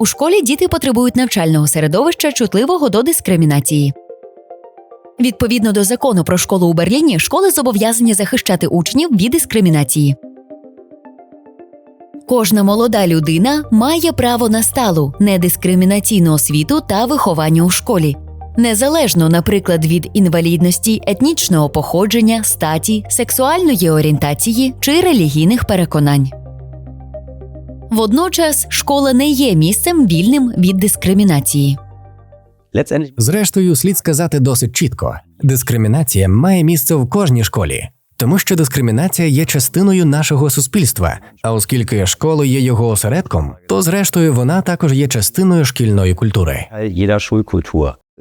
У школі діти потребують навчального середовища, чутливого до дискримінації. Відповідно до закону про школу у Берліні, школи зобов'язані захищати учнів від дискримінації. Кожна молода людина має право на сталу, недискримінаційну освіту та виховання у школі. Незалежно, наприклад, від інвалідності, етнічного походження, статі, сексуальної орієнтації чи релігійних переконань. Водночас школа не є місцем вільним від дискримінації. Зрештою, слід сказати досить чітко: дискримінація має місце в кожній школі, тому що дискримінація є частиною нашого суспільства. А оскільки школа є його осередком, то зрештою вона також є частиною шкільної культури.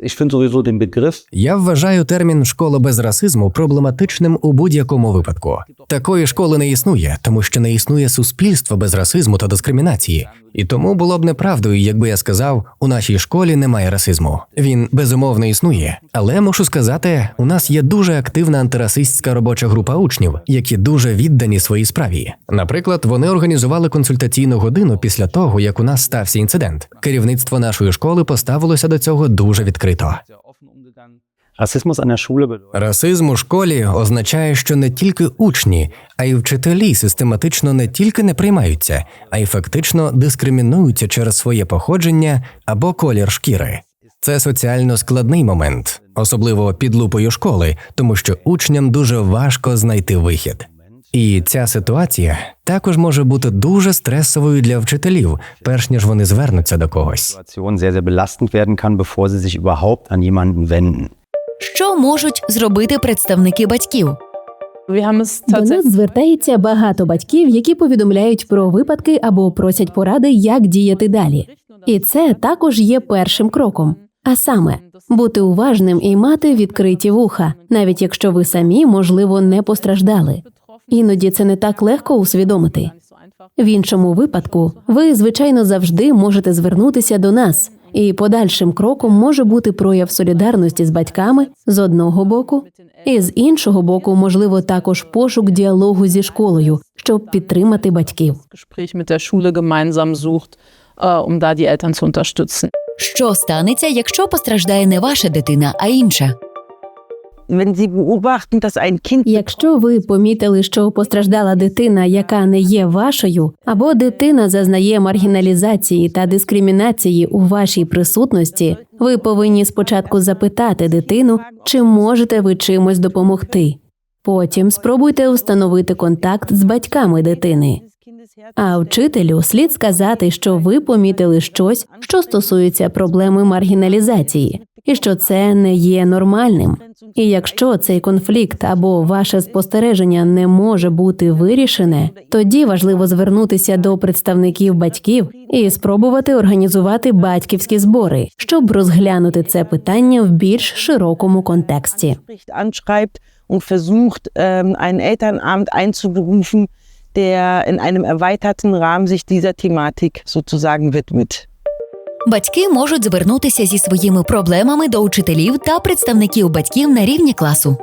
Ich finde Я вважаю термін школа без расизму проблематичним у будь-якому випадку. Такої школи не існує, тому що не існує суспільства без расизму та дискримінації. І тому було б неправдою, якби я сказав, у нашій школі немає расизму. Він безумовно існує, але мушу сказати, у нас є дуже активна антирасистська робоча група учнів, які дуже віддані своїй справі. Наприклад, вони організували консультаційну годину після того, як у нас стався інцидент. Керівництво нашої школи поставилося до цього дуже відкрито. Расизм у школі означає, що не тільки учні, а й вчителі систематично не тільки не приймаються, а й фактично дискримінуються через своє походження або колір шкіри. Це соціально складний момент, особливо під лупою школи, тому що учням дуже важко знайти вихід. І ця ситуація також може бути дуже стресовою для вчителів, перш ніж вони звернуться до когось. Що можуть зробити представники батьків? До нас звертається багато батьків, які повідомляють про випадки або просять поради, як діяти далі. І це також є першим кроком. А саме бути уважним і мати відкриті вуха, навіть якщо ви самі, можливо, не постраждали. Іноді це не так легко усвідомити. В іншому випадку ви, звичайно, завжди можете звернутися до нас, і подальшим кроком може бути прояв солідарності з батьками з одного боку, і з іншого боку, можливо, також пошук діалогу зі школою, щоб підтримати батьків. Äh, um. Що станеться, якщо постраждає не ваша дитина, а інша? Якщо ви помітили, що постраждала дитина, яка не є вашою, або дитина зазнає маргіналізації та дискримінації у вашій присутності, ви повинні спочатку запитати дитину, чи можете ви чимось допомогти. Потім спробуйте встановити контакт з батьками дитини. А вчителю слід сказати, що ви помітили щось, що стосується проблеми маргіналізації, і що це не є нормальним. І якщо цей конфлікт або ваше спостереження не може бути вирішене, тоді важливо звернутися до представників батьків і спробувати організувати батьківські збори, щоб розглянути це питання в більш широкому контексті. und versucht, ähm, einen Elternabend einzuberufen, der in einem erweiterten Rahmen sich dieser Thematik sozusagen widmet. Батьки можуть звернутися зі своїми проблемами до учителів та представників батьків на рівні класу.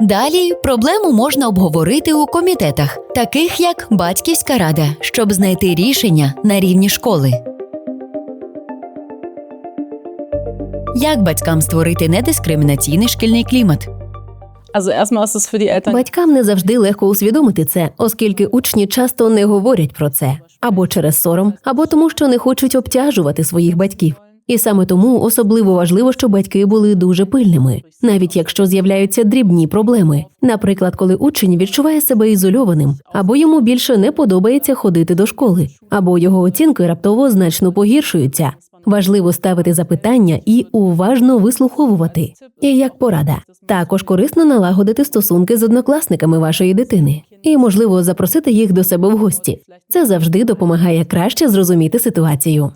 Далі проблему можна обговорити у комітетах, таких як батьківська рада, щоб знайти рішення на рівні школи. Як батькам створити недискримінаційний шкільний клімат? Батькам не завжди легко усвідомити це, оскільки учні часто не говорять про це або через сором, або тому, що не хочуть обтяжувати своїх батьків. І саме тому особливо важливо, щоб батьки були дуже пильними, навіть якщо з'являються дрібні проблеми. Наприклад, коли учень відчуває себе ізольованим, або йому більше не подобається ходити до школи, або його оцінки раптово значно погіршуються. Важливо ставити запитання і уважно вислуховувати. І як порада, також корисно налагодити стосунки з однокласниками вашої дитини і, можливо, запросити їх до себе в гості. Це завжди допомагає краще зрозуміти ситуацію.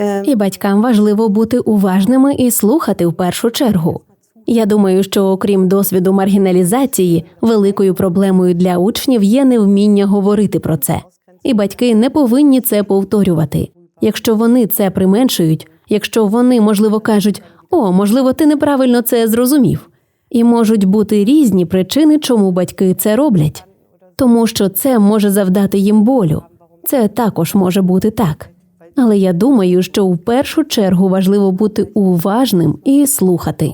äh, І батькам важливо бути уважними і слухати в першу чергу. Я думаю, що окрім досвіду маргіналізації, великою проблемою для учнів є невміння говорити про це. І батьки не повинні це повторювати. Якщо вони це применшують, якщо вони, можливо, кажуть, о, можливо, ти неправильно це зрозумів. І можуть бути різні причини, чому батьки це роблять, тому що це може завдати їм болю. Це також може бути так. Але я думаю, що в першу чергу важливо бути уважним і слухати.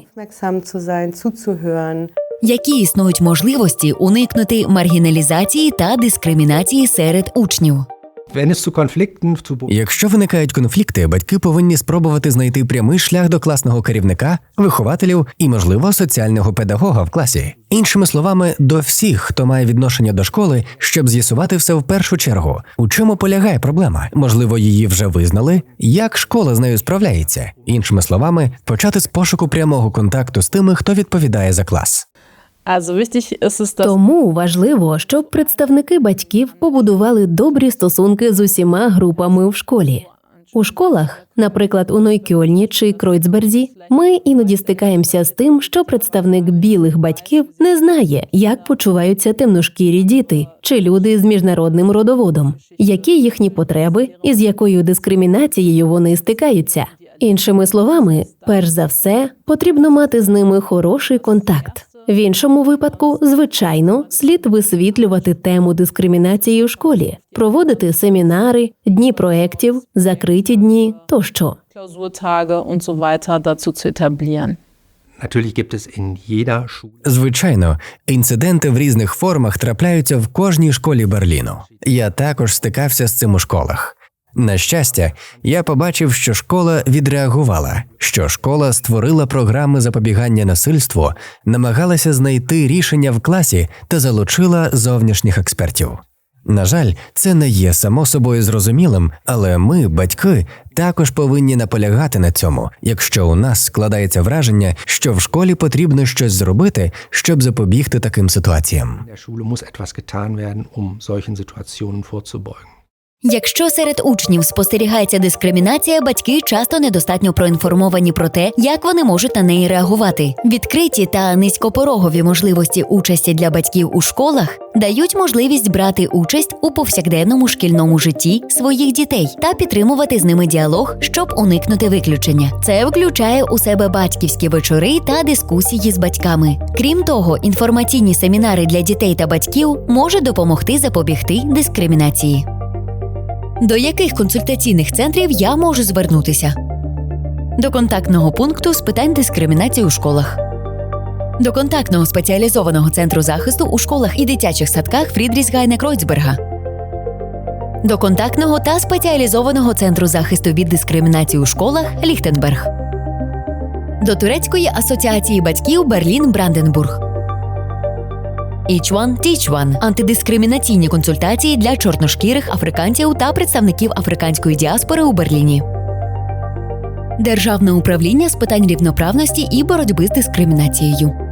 Які існують можливості уникнути маргіналізації та дискримінації серед учнів? Якщо виникають конфлікти, батьки повинні спробувати знайти прямий шлях до класного керівника, вихователів і, можливо, соціального педагога в класі. Іншими словами, до всіх, хто має відношення до школи, щоб з'ясувати все в першу чергу. У чому полягає проблема? Можливо, її вже визнали. Як школа з нею справляється? Іншими словами, почати з пошуку прямого контакту з тими, хто відповідає за клас. Тому важливо, щоб представники батьків побудували добрі стосунки з усіма групами в школі. У школах, наприклад, у Нойкьольні чи Кройцберзі, ми іноді стикаємося з тим, що представник білих батьків не знає, як почуваються темношкірі діти чи люди з міжнародним родоводом, які їхні потреби і з якою дискримінацією вони стикаються. Іншими словами, перш за все, потрібно мати з ними хороший контакт. В іншому випадку, звичайно, слід висвітлювати тему дискримінації у школі, проводити семінари, дні проєктів, закриті дні тощо. Звичайно, інциденти в різних формах трапляються в кожній школі Берліну. Я також стикався з цим у школах. На щастя, я побачив, що школа відреагувала, що школа створила програми запобігання насильству, намагалася знайти рішення в класі та залучила зовнішніх експертів. На жаль, це не є само собою зрозумілим, але ми, батьки, також повинні наполягати на цьому, якщо у нас складається враження, що в школі потрібно щось зробити, щоб запобігти таким ситуаціям. Якщо серед учнів спостерігається дискримінація, батьки часто недостатньо проінформовані про те, як вони можуть на неї реагувати. Відкриті та низькопорогові можливості участі для батьків у школах дають можливість брати участь у повсякденному шкільному житті своїх дітей та підтримувати з ними діалог, щоб уникнути виключення. Це включає у себе батьківські вечори та дискусії з батьками. Крім того, інформаційні семінари для дітей та батьків можуть допомогти запобігти дискримінації. До яких консультаційних центрів я можу звернутися? До контактного пункту з питань дискримінації у школах. До контактного спеціалізованого центру захисту у школах і дитячих садках Фрідрісгайна Кройцберга. До контактного та спеціалізованого центру захисту від дискримінації у школах Ліхтенберг. До Турецької асоціації батьків Берлін Бранденбург. Each One Teach One – антидискримінаційні консультації для чорношкірих африканців та представників африканської діаспори у Берліні. Державне управління з питань рівноправності і боротьби з дискримінацією.